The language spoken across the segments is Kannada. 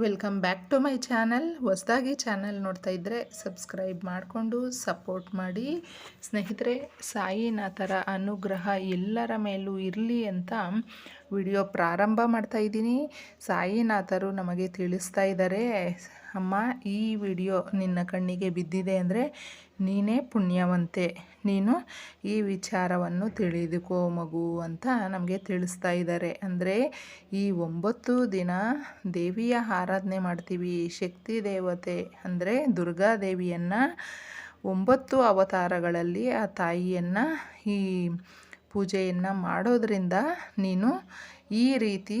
Welcome back to my channel ಹೊಸದಾಗಿ ಚಾನಲ್ ನೋಡ್ತಾ ಇದ್ದರೆ ಸಬ್ಸ್ಕ್ರೈಬ್ ಮಾಡಿಕೊಂಡು ಸಪೋರ್ಟ್ ಮಾಡಿ. ಸ್ನೇಹಿತರೆ, ಸಾಯಿನಾಥರ ಅನುಗ್ರಹ ಎಲ್ಲರ ಮೇಲೂ ಇರಲಿ ಅಂತ ವಿಡಿಯೋ ಪ್ರಾರಂಭ ಮಾಡ್ತಾ ಇದ್ದೀನಿ. ಸಾಯಿನಾಥರು ನಮಗೆ ತಿಳಿಸ್ತಾ ಇದ್ದಾರೆ, ಅಮ್ಮ, ಈ ವಿಡಿಯೋ ನಿನ್ನ ಕಣ್ಣಿಗೆ ಬಿದ್ದಿದೆ ಅಂದರೆ ನೀನೇ ಪುಣ್ಯವಂತೆ. ನೀನು ಈ ವಿಚಾರವನ್ನು ತಿಳಿದುಕೋ ಮಗು ಅಂತ ನಮಗೆ ತಿಳಿಸ್ತಾ ಇದ್ದಾರೆ. ಅಂದರೆ ಈ ಒಂಬತ್ತು ದಿನ ದೇವಿಯ ಆರಾಧನೆ ಮಾಡ್ತೀವಿ. ಶಕ್ತಿ ದೇವತೆ ಅಂದರೆ ದುರ್ಗಾದೇವಿಯನ್ನು ಒಂಬತ್ತು ಅವತಾರಗಳಲ್ಲಿ ಆ ತಾಯಿಯನ್ನು ಈ ಪೂಜೆಯನ್ನು ಮಾಡೋದರಿಂದ ನೀನು ಈ ರೀತಿ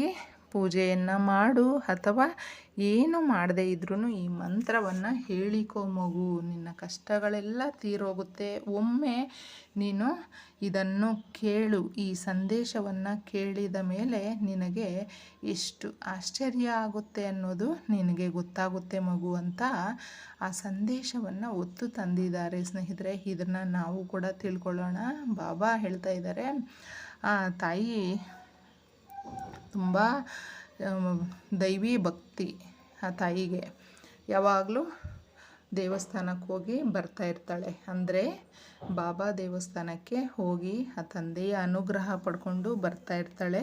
ಪೂಜೆಯನ್ನು ಮಾಡು ಅಥವಾ ಏನು ಮಾಡದೇ ಇದ್ರೂ ಈ ಮಂತ್ರವನ್ನು ಹೇಳಿಕೋ ಮಗು. ನಿನ್ನ ಕಷ್ಟಗಳೆಲ್ಲ ತೀರೋಗುತ್ತೆ. ಒಮ್ಮೆ ನೀನು ಇದನ್ನು ಕೇಳು. ಈ ಸಂದೇಶವನ್ನು ಕೇಳಿದ ಮೇಲೆ ನಿನಗೆ ಎಷ್ಟು ಆಶ್ಚರ್ಯ ಆಗುತ್ತೆ ಅನ್ನೋದು ನಿನಗೆ ಗೊತ್ತಾಗುತ್ತೆ ಮಗು ಅಂತ ಆ ಸಂದೇಶವನ್ನು ಒತ್ತು ತಂದಿದ್ದಾರೆ. ಸ್ನೇಹಿತರೆ, ಇದನ್ನು ನಾವು ಕೂಡ ತಿಳ್ಕೊಳ್ಳೋಣ. ಬಾಬಾ ಹೇಳ್ತಾ ಇದ್ದಾರೆ ತಾಯಿ ತುಂಬ ದೈವಿ ಭಕ್ತಿ ಆ ತಾಯಿಗೆ. ಯಾವಾಗಲೂ ದೇವಸ್ಥಾನಕ್ಕೆ ಹೋಗಿ ಬರ್ತಾ ಇರ್ತಾಳೆ. ಅಂದರೆ ಬಾಬಾ ದೇವಸ್ಥಾನಕ್ಕೆ ಹೋಗಿ ಆ ತಂದೆಯ ಅನುಗ್ರಹ ಪಡ್ಕೊಂಡು ಬರ್ತಾ ಇರ್ತಾಳೆ.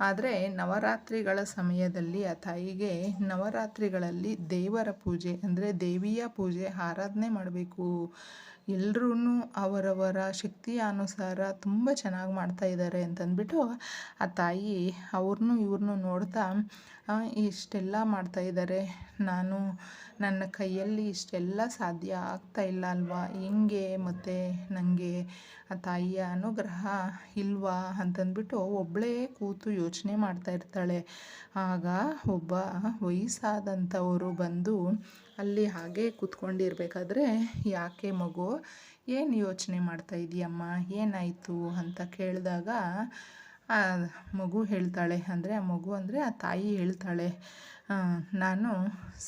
ಆದರೆ ನವರಾತ್ರಿಗಳ ಸಮಯದಲ್ಲಿ ಆ ತಾಯಿಗೆ ನವರಾತ್ರಿಗಳಲ್ಲಿ ದೇವರ ಪೂಜೆ, ಅಂದರೆ ದೇವಿಯ ಪೂಜೆ, ಆರಾಧನೆ ಮಾಡಬೇಕು. ಎಲ್ಲರೂ ಅವರವರ ಶಕ್ತಿಯ ಅನುಸಾರ ತುಂಬ ಚೆನ್ನಾಗಿ ಮಾಡ್ತಾ ಇದ್ದಾರೆ ಅಂತಂದ್ಬಿಟ್ಟು ಆ ತಾಯಿ ಅವ್ರನ್ನೂ ಇವ್ರನ್ನೂ ನೋಡ್ತಾ ಇಷ್ಟೆಲ್ಲ ಮಾಡ್ತಾ ಇದ್ದಾರೆ ನಾನು ನನ್ನ ಕೈಯಲ್ಲಿ ಇಷ್ಟೆಲ್ಲ ಸಾಧ್ಯ ಆಗ್ತಾ ಇಲ್ಲ ಅಲ್ವಾ? ಹೆಂಗೆ ಮತ್ತು ನನಗೆ ಆ ತಾಯಿಯ ಅನುಗ್ರಹ ಇಲ್ವಾ? ಅಂತಂದ್ಬಿಟ್ಟು ಒಬ್ಬಳೇ ಕೂತು ಯೋಚನೆ ಮಾಡ್ತಾ ಇರ್ತಾಳೆ. ಆಗ ಒಬ್ಬ ವಯಸ್ಸಾದಂಥವರು ಬಂದು ಅಲ್ಲಿ ಹಾಗೆ ಕೂತ್ಕೊಂಡಿರ್ಬೇಕಾದ್ರೆ ಯಾಕೆ ಮಗು? ಏನು ಯೋಚನೆ ಮಾಡ್ತಾ ಇದೆಯಮ್ಮ? ಏನಾಯಿತು ಅಂತ ಕೇಳಿದಾಗ, ಆ ಮಗು ಹೇಳ್ತಾಳೆ. ಅಂದರೆ ಆ ಮಗು ಅಂದರೆ ಆ ತಾಯಿ ಹೇಳ್ತಾಳೆ. ನಾನು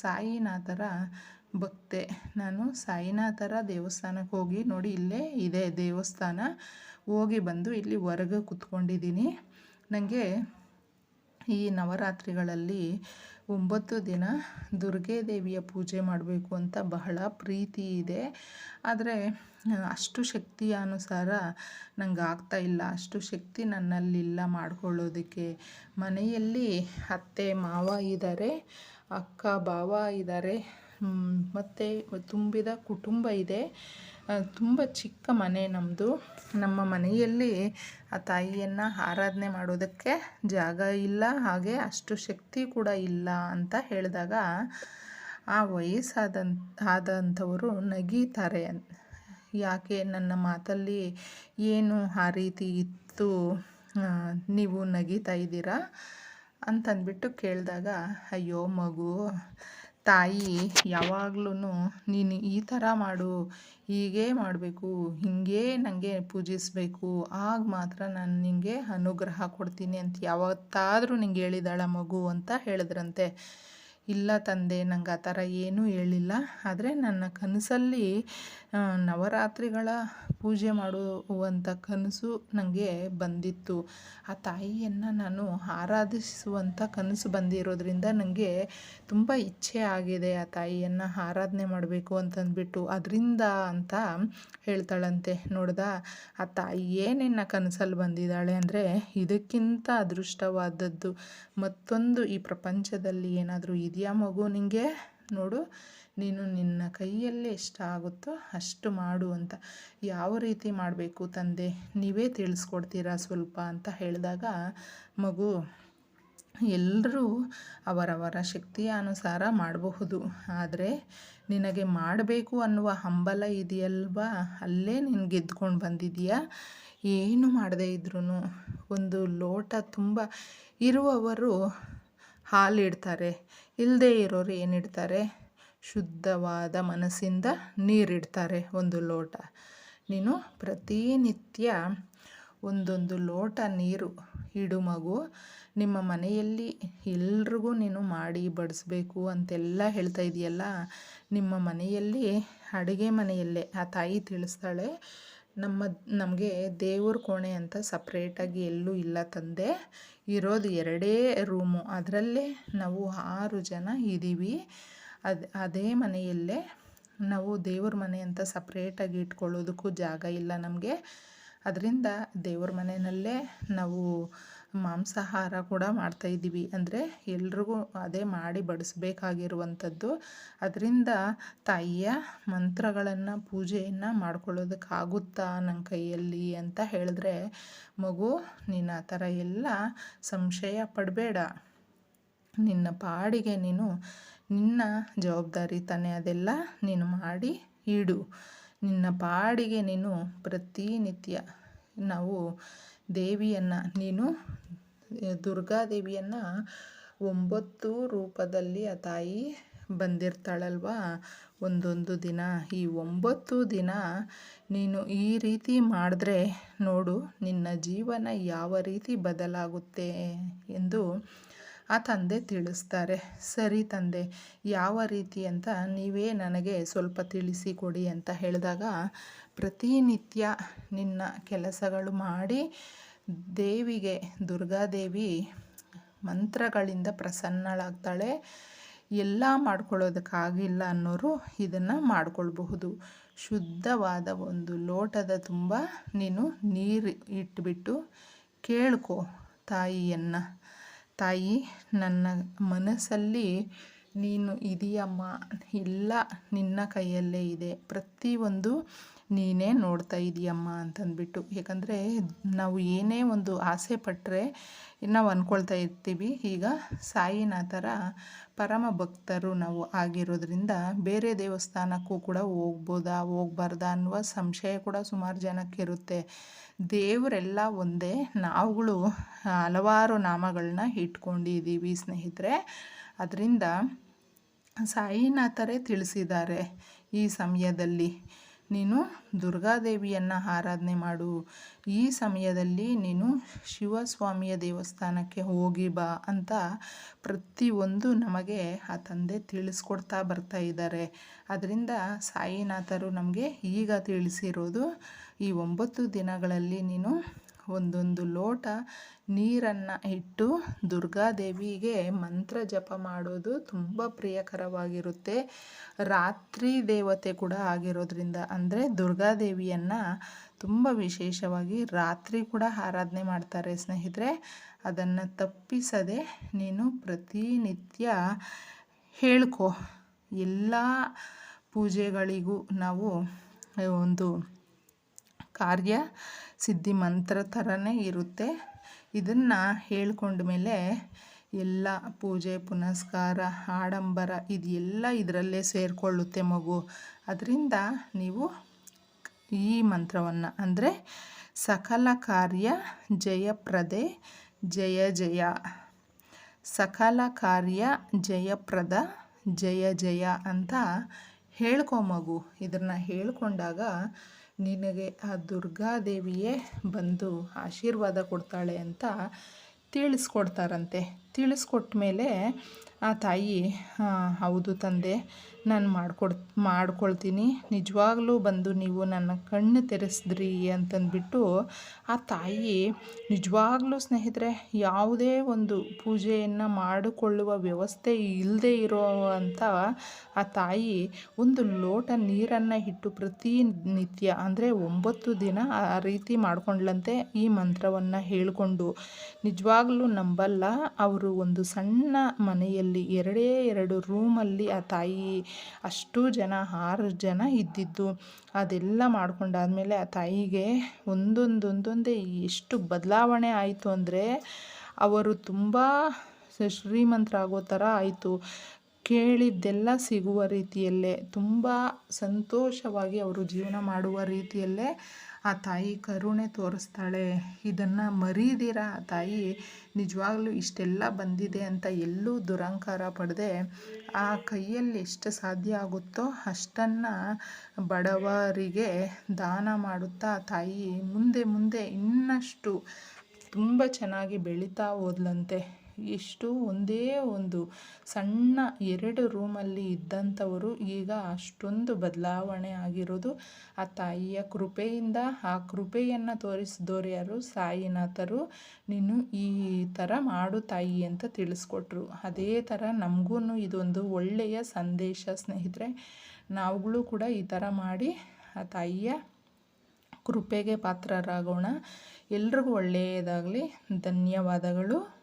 ಸಾಯಿನಾಥರ ಭಕ್ತೆ. ನಾನು ಸಾಯಿನಾಥರ ದೇವಸ್ಥಾನಕ್ಕೆ ಹೋಗಿ ನೋಡಿ, ಇಲ್ಲೇ ಇದೆ ದೇವಸ್ಥಾನ. ಹೋಗಿ ಬಂದು ಇಲ್ಲಿ ಹೊರಗೆ ಕೂತ್ಕೊಂಡಿದ್ದೀನಿ. ನನಗೆ ಈ ನವರಾತ್ರಿಗಳಲ್ಲಿ ಒಂಬತ್ತು ದಿನ ದುರ್ಗೆ ದೇವಿಯ ಪೂಜೆ ಮಾಡಬೇಕು ಅಂತ ಬಹಳ ಪ್ರೀತಿ ಇದೆ. ಆದರೆ, ಅಷ್ಟು ಶಕ್ತಿಯ ಅನುಸಾರ ನಂಗೆ ಆಗ್ತಾ ಇಲ್ಲ. ಅಷ್ಟು ಶಕ್ತಿ ನನ್ನಲ್ಲಿಲ್ಲ ಮಾಡ್ಕೊಳ್ಳೋದಕ್ಕೆ. ಮನೆಯಲ್ಲಿ ಅತ್ತೆ, ಮಾವ ಇದ್ದಾರೆ ಅಕ್ಕ ಭಾವ ಇದ್ದಾರೆ ಮತ್ತು ತುಂಬಿದ ಕುಟುಂಬ ಇದೆ. ತುಂಬ ಚಿಕ್ಕ ಮನೆ ನಮ್ಮದು ನಮ್ಮ ಮನೆಯಲ್ಲಿ ಆ ತಾಯಿಯನ್ನು ಆರಾಧನೆ ಮಾಡೋದಕ್ಕೆ ಜಾಗ ಇಲ್ಲ, ಹಾಗೆ ಅಷ್ಟು ಶಕ್ತಿ ಕೂಡ ಇಲ್ಲ ಅಂತ ಹೇಳಿದಾಗ ಆ ವಯಸ್ಸಾದಂಥ ಆದಂಥವರು ನಗೀತಾರೆ. ಯಾಕೆ ನನ್ನ ಮಾತಲ್ಲಿ ಏನು ಆ ರೀತಿ ಇತ್ತು ನೀವು ನಗೀತಾ ಇದ್ದೀರಾ ಅಂತಂದ್ಬಿಟ್ಟು ಕೇಳಿದಾಗ, ಅಯ್ಯೋ ಮಗು ತಾಯಿ ಯಾವಾಗ್ಲೂ ನೀನು ಈ ಥರ ಮಾಡು, ಹೀಗೇ ಮಾಡಬೇಕು, ಹೀಗೇ ನನಗೆ ಪೂಜಿಸಬೇಕು, ಆಗ ಮಾತ್ರ ನಾನು ನಿನಗೆ ಅನುಗ್ರಹ ಕೊಡ್ತೀನಿ ಅಂತ ಯಾವತ್ತಾದರೂ ನಿಂಗೆ ಹೇಳಿದಾಳ ಮಗು ಅಂತ ಹೇಳಿದ್ರಂತೆ. ಇಲ್ಲ ತಂದೆ, ನಂಗೆ ಆ ಥರ ಏನೂ ಹೇಳಿಲ್ಲ. ಆದರೆ ನನ್ನ ಕನಸಲ್ಲಿ ನವರಾತ್ರಿಗಳ ಪೂಜೆ ಮಾಡುವಂಥ ಕನಸು ನನಗೆ ಬಂದಿತ್ತು. ಆ ತಾಯಿಯನ್ನು ನಾನು ಆರಾಧಿಸುವಂಥ ಕನಸು ಬಂದಿರೋದ್ರಿಂದ ನನಗೆ ತುಂಬ ಇಚ್ಛೆ ಆಗಿದೆ ಆ ತಾಯಿಯನ್ನು ಆರಾಧನೆ ಮಾಡಬೇಕು ಅಂತಂದ್ಬಿಟ್ಟು. ಅದರಿಂದ ಅಂತ ಹೇಳ್ತಾಳಂತೆ, ನೋಡ್ದ? ಆ ತಾಯಿ ಏನೇನ ಕನಸಲ್ಲಿ ಬಂದಿದ್ದಾಳೆ ಅಂದರೆ ಇದಕ್ಕಿಂತ ಅದೃಷ್ಟವಾದದ್ದು. ಮತ್ತೊಂದು ಈ ಪ್ರಪಂಚದಲ್ಲಿ ಏನಾದರೂ ಇದೆಯಾ ಮಗು ನಿನಗೆ ನೋಡು. ನೀನು ನಿನ್ನ ಕೈಯಲ್ಲೇ ಎಷ್ಟಾಗುತ್ತೋ ಅಷ್ಟು ಮಾಡು ಅಂತ. ಯಾವ ರೀತಿ ಮಾಡಬೇಕು ತಂದೆ? ನೀವೇ ತಿಳಿಸ್ಕೊಡ್ತೀರಾ ಸ್ವಲ್ಪ ಅಂತ ಹೇಳಿದಾಗ, ಮಗು ಎಲ್ಲರೂ ಅವರವರ ಶಕ್ತಿಯ ಅನುಸಾರ ಮಾಡಬಹುದು. ಆದರೆ ನಿನಗೆ ಮಾಡಬೇಕು ಅನ್ನುವ ಹಂಬಲ ಇದೆಯಲ್ವಾ? ಅಲ್ಲೇ ನೀನು ಗೆದ್ಕೊಂಡು ಬಂದಿದೀಯಾ ಏನು ಮಾಡದೇ ಇದ್ರೂ ಒಂದು ಲೋಟ ತುಂಬ ಇರುವವರು ಹಾಲಿಡ್ತಾರೆ. ಇಲ್ಲದೇ ಇರೋರು ಏನಿಡ್ತಾರೆ? ಶುದ್ಧವಾದ ಮನಸ್ಸಿಂದ ನೀರಿಡ್ತಾರೆ ಒಂದು ಲೋಟ. ನೀನು ಪ್ರತಿನಿತ್ಯ ಒಂದೊಂದು ಲೋಟ ನೀರು ಇಡು ಮಗು. ನಿಮ್ಮ ಮನೆಯಲ್ಲಿ ಎಲ್ರಿಗೂ ನೀನು ಮಾಡಿ ಬಡಿಸ್ಬೇಕು ಅಂತೆಲ್ಲ ಹೇಳ್ತಾ ಇದೆಯಲ್ಲ. ನಿಮ್ಮ ಮನೆಯಲ್ಲಿ, ಅಡುಗೆ ಮನೆಯಲ್ಲೇ, ಆ ತಾಯಿ ತಿಳಿಸ್ತಾಳೆ, ನಮ್ಮ, ನಮಗೆ ದೇವ್ರ ಕೋಣೆ ಅಂತ ಸಪ್ರೇಟಾಗಿ ಎಲ್ಲೂ ಇಲ್ಲ ತಂದೆ. ಇರೋದು ಎರಡೇ ರೂಮು. ಅದರಲ್ಲೇ ನಾವು ಆರು ಜನ ಇದ್ದೀವಿ. ಅದು, ಅದೇ ಮನೆಯಲ್ಲೇ ನಾವು ದೇವ್ರ ಮನೆ ಅಂತ ಸಪ್ರೇಟಾಗಿ ಇಟ್ಕೊಳ್ಳೋದಕ್ಕೂ ಜಾಗ ಇಲ್ಲ ನಮಗೆ. ಅದರಿಂದ ದೇವ್ರ ಮನೆಯಲ್ಲೇ ನಾವು ಮಾಂಸಾಹಾರ ಕೂಡ ಮಾಡ್ತಾಯಿದ್ದೀವಿ ಅಂದರೆ ಎಲ್ರಿಗೂ ಅದೇ ಮಾಡಿ ಬಡಿಸ್ಬೇಕಾಗಿರುವಂಥದ್ದು. ಅದರಿಂದ ತಾಯಿಯ ಮಂತ್ರಗಳನ್ನು, ಪೂಜೆಯನ್ನು ಮಾಡ್ಕೊಳ್ಳೋದಕ್ಕಾಗುತ್ತಾ ನನ್ನ ಕೈಯಲ್ಲಿ ಅಂತ ಹೇಳಿದ್ರೆ, ಮಗು ನೀನು ಆ ಥರ ಎಲ್ಲ ಸಂಶಯ ಪಡಬೇಡ. ನಿನ್ನ ಪಾಡಿಗೆ ನೀನು ನಿನ್ನ ಜವಾಬ್ದಾರಿ ತಾನೇ ಅದೆಲ್ಲ ನೀನು ಮಾಡಿ ಇಡು. ನಿನ್ನ ಪಾಡಿಗೆ ನೀನು ಪ್ರತಿನಿತ್ಯ ನಾವು ದೇವಿಯನ್ನು, ನೀನು ದುರ್ಗಾದೇವಿಯನ್ನು ಒಂಬತ್ತು ರೂಪದಲ್ಲಿ ಆ ತಾಯಿ ಬಂದಿರ್ತಾಳಲ್ವ? ಒಂದೊಂದು ದಿನ, ಈ ಒಂಬತ್ತು ದಿನ ನೀನು ಈ ರೀತಿ ಮಾಡಿದ್ರೆ ನೋಡು ನಿನ್ನ ಜೀವನ ಯಾವ ರೀತಿ ಬದಲಾಗುತ್ತೆ ಎಂದು ಆ ತಂದೆ ತಿಳಿಸ್ತಾರೆ, ಸರಿ ತಂದೆ, ಯಾವ ರೀತಿ ಅಂತ ನೀವೇ ನನಗೆ ಸ್ವಲ್ಪ ತಿಳಿಸಿಕೊಡಿ ಅಂತ ಹೇಳಿದಾಗ, ಪ್ರತಿನಿತ್ಯ ನಿನ್ನ ಕೆಲಸಗಳು ಮಾಡಿ ದೇವಿಗೆ ದುರ್ಗಾದೇವಿ ಮಂತ್ರಗಳಿಂದ ಪ್ರಸನ್ನಳಾಗ್ತಾಳೆ, ಎಲ್ಲ ಮಾಡ್ಕೊಳ್ಳೋದಕ್ಕಾಗಿಲ್ಲ ಅನ್ನೋರು ಇದನ್ನು ಮಾಡ್ಕೊಳ್ಬಹುದು. ಶುದ್ಧವಾದ ಒಂದು ಲೋಟದ ತುಂಬ ನೀನು ನೀರು ಇಟ್ಬಿಟ್ಟು ಕೇಳ್ಕೊ ತಾಯಿಯನ್ನು. ತಾಯಿ ನನ್ನ ಮನಸ್ಸಲ್ಲಿ ನೀನು ಇದೆಯಮ್ಮ. ಇಲ್ಲ ನಿನ್ನ ಕೈಯಲ್ಲೇ ಇದೆ. ಪ್ರತಿಯೊಂದು ನೀನೇ ನೋಡ್ತಾ ಇದೆಯಮ್ಮ ಅಂತಂದ್ಬಿಟ್ಟು. ಯಾಕಂದರೆ ನಾವು ಏನೇ ಒಂದು ಆಸೆ ಪಟ್ಟರೆ ನಾವು ಅಂದ್ಕೊಳ್ತಾ ಇರ್ತೀವಿ. ಈಗ ಸಾಯಿನಾಥರ ಪರಮ ಭಕ್ತರು ನಾವು ಆಗಿರೋದ್ರಿಂದ ಬೇರೆ ದೇವಸ್ಥಾನಕ್ಕೂ ಕೂಡ ಹೋಗ್ಬೋದಾ, ಹೋಗ್ಬಾರ್ದಾ ಅನ್ನುವ ಸಂಶಯ ಕೂಡ ಸುಮಾರು ಜನಕ್ಕಿರುತ್ತೆ. ದೇವರೆಲ್ಲ ಒಂದೇ, ನಾವುಗಳು ಹಲವಾರು ನಾಮಗಳನ್ನ ಇಟ್ಕೊಂಡಿದ್ದೀವಿ ಸ್ನೇಹಿತರೆ. ಅದರಿಂದ ಸಾಯಿನಾಥರೇ ತಿಳಿಸಿದ್ದಾರೆ ಈ ಸಮಯದಲ್ಲಿ. ನೀನು ದುರ್ಗಾದೇವಿಯನ್ನು ಆರಾಧನೆ ಮಾಡು. ಈ ಸಮಯದಲ್ಲಿ ನೀನು ಶಿವಸ್ವಾಮಿಯ ದೇವಸ್ಥಾನಕ್ಕೆ ಹೋಗಿ ಬಾ ಅಂತ ಪ್ರತಿಯೊಂದು ನಮಗೆ ಆ ತಂದೆ ತಿಳಿಸ್ಕೊಡ್ತಾ ಬರ್ತಾ ಇದ್ದಾರೆ. ಅದರಿಂದ ಸಾಯಿನಾಥರು ನಮಗೆ ಈಗ ತಿಳಿಸಿರೋದು ಈ ಒಂಬತ್ತು ದಿನಗಳಲ್ಲಿ ನೀನು ಒಂದೊಂದು ಲೋಟ ನೀರನ್ನು ಇಟ್ಟು ದುರ್ಗಾದೇವಿಗೆ ಮಂತ್ರ ಜಪ ಮಾಡೋದು ತುಂಬ ಪ್ರಿಯಕರವಾಗಿರುತ್ತೆ. ರಾತ್ರಿ ದೇವತೆ ಕೂಡ ಆಗಿರೋದ್ರಿಂದ, ಅಂದರೆ ದುರ್ಗಾದೇವಿಯನ್ನು ತುಂಬ ವಿಶೇಷವಾಗಿ ರಾತ್ರಿ ಕೂಡ ಆರಾಧನೆ ಮಾಡ್ತಾರೆ ಸ್ನೇಹಿತರೆ. ಅದನ್ನು ತಪ್ಪಿಸದೆ ನೀನು ಪ್ರತಿನಿತ್ಯ ಹೇಳ್ಕೊ. ಎಲ್ಲ ಪೂಜೆಗಳಿಗೂ ನಾವು ಒಂದು ಕಾರ್ಯ ಸಿದ್ಧಿ ಮಂತ್ರ ಥರನೇ ಇರುತ್ತೆ. ಇದನ್ನು ಹೇಳ್ಕೊಂಡ ಮೇಲೆ ಎಲ್ಲ ಪೂಜೆ, ಪುನಸ್ಕಾರ, ಆಡಂಬರ ಇದೆಲ್ಲ ಇದರಲ್ಲೇ ಸೇರಿಕೊಳ್ಳುತ್ತೆ ಮಗು. ಅದರಿಂದ ನೀವು ಈ ಮಂತ್ರವನ್ನು ಅಂದರೆ ಸಕಲ ಕಾರ್ಯ ಜಯಪ್ರದೆ ಜಯ ಜಯ. ಸಕಲ ಕಾರ್ಯ ಜಯಪ್ರದ ಜಯ ಜಯ ಅಂತ ಹೇಳ್ಕೊ ಮಗು. ಇದನ್ನು ಹೇಳ್ಕೊಂಡಾಗ ನಿನಗೆ ಆ ದುರ್ಗಾದೇವಿಯೇ ಬಂದು ಆಶೀರ್ವಾದ ಕೊಡ್ತಾಳೆ ಅಂತ ತಿಳಿಸ್ಕೊಡ್ತಾರಂತೆ. ತಿಳಿಸ್ಕೊಟ್ಟ ಮೇಲೆ ಆ ತಾಯಿ ಹೌದು ತಂದೆ, ನಾನು ಮಾಡ್ಕೊಡ್, ಮಾಡ್ಕೊಳ್ತೀನಿ. ನಿಜವಾಗ್ಲೂ ಬಂದು ನೀವು ನನ್ನ ಕಣ್ಣು ತೆರೆಸಿದ್ರಿ ಅಂತಂದ್ಬಿಟ್ಟು ಆ ತಾಯಿ ನಿಜವಾಗ್ಲೂ ಸ್ನೇಹಿತರೆ, ಯಾವುದೇ ಒಂದು ಪೂಜೆಯನ್ನು ಮಾಡಿಕೊಳ್ಳುವ ವ್ಯವಸ್ಥೆ ಇಲ್ಲದೆ ಇರೋ ಅಂತ ಆ ತಾಯಿ ಒಂದು ಲೋಟ ನೀರನ್ನು ಇಟ್ಟು ಪ್ರತಿನಿತ್ಯ, ಅಂದರೆ ಒಂಬತ್ತು ದಿನ ಆ ರೀತಿ ಮಾಡ್ಕೊಂಡ್ಲಂತೆ ಈ ಮಂತ್ರವನ್ನು ಹೇಳಿಕೊಂಡು. ನಿಜವಾಗ್ಲೂ ನಂಬಲ್ಲ ಅವರು ಒಂದು ಸಣ್ಣ ಮನೆಯಲ್ಲಿ ಎರಡೇ ಎರಡು ರೂಮಲ್ಲಿ ಆ ತಾಯಿ ಅಷ್ಟು ಜನ, ಆರು ಜನ ಇದ್ದಿದ್ದು. ಅದೆಲ್ಲ ಮಾಡ್ಕೊಂಡಾದಮೇಲೆ ಆ ತಾಯಿಗೆ ಒಂದೊಂದೊಂದೊಂದೇ ಎಷ್ಟು ಬದಲಾವಣೆ ಆಯಿತು ಅಂದರೆ, ಅವರು ತುಂಬ ಶ್ರೀಮಂತರಾಗೋ ಥರ ಆಯಿತು. ಕೇಳಿದ್ದೆಲ್ಲ ಸಿಗುವ ರೀತಿಯಲ್ಲೇ, ತುಂಬ ಸಂತೋಷವಾಗಿ ಅವರು ಜೀವನ ಮಾಡುವ ರೀತಿಯಲ್ಲೇ ಆ ತಾಯಿ ಕರುಣೆ ತೋರಿಸ್ತಾಳೆ. ಇದನ್ನು ಮರೀದಿರ ಆ ತಾಯಿ? ನಿಜವಾಗ್ಲೂ ಇಷ್ಟೆಲ್ಲ ಬಂದಿದೆ ಅಂತ ಎಲ್ಲೂ ದುರಂಕಾರ ಪಡೆದೆ, ಆ ಕೈಯಲ್ಲಿ ಎಷ್ಟು ಸಾಧ್ಯ ಆಗುತ್ತೋ ಅಷ್ಟನ್ನು ಬಡವರಿಗೆ ದಾನ ಮಾಡುತ್ತಾ ತಾಯಿ ಮುಂದೆ ಮುಂದೆ ಇನ್ನಷ್ಟು ತುಂಬ ಚೆನ್ನಾಗಿ ಬೆಳೀತಾ ಹೋದ್ಲಂತೆ. ಎಷ್ಟು ಒಂದೇ ಒಂದು ಸಣ್ಣ ಎರಡು ರೂಮಲ್ಲಿ ಇದ್ದಂಥವರು ಈಗ ಅಷ್ಟೊಂದು ಬದಲಾವಣೆ ಆಗಿರೋದು ಆ ತಾಯಿಯ ಕೃಪೆಯಿಂದ. ಆ ಕೃಪೆಯನ್ನು ತೋರಿಸಿದವರು ಯಾರು? ಸಾಯಿನಾಥರು. ನೀನು ಈ ಥರ ಮಾಡು ತಾಯಿ ಅಂತ ತಿಳಿಸ್ಕೊಟ್ರು. ಅದೇ ಥರ ನಮಗೂ ಇದೊಂದು ಒಳ್ಳೆಯ ಸಂದೇಶ ಸ್ನೇಹಿತರೆ. ನಾವುಗಳು ಕೂಡ ಈ ಥರ ಮಾಡಿ ಆ ತಾಯಿಯ ಕೃಪೆಗೆ ಪಾತ್ರರಾಗೋಣ. ಎಲ್ರಿಗೂ ಒಳ್ಳೆಯದಾಗಲಿ. ಧನ್ಯವಾದಗಳು.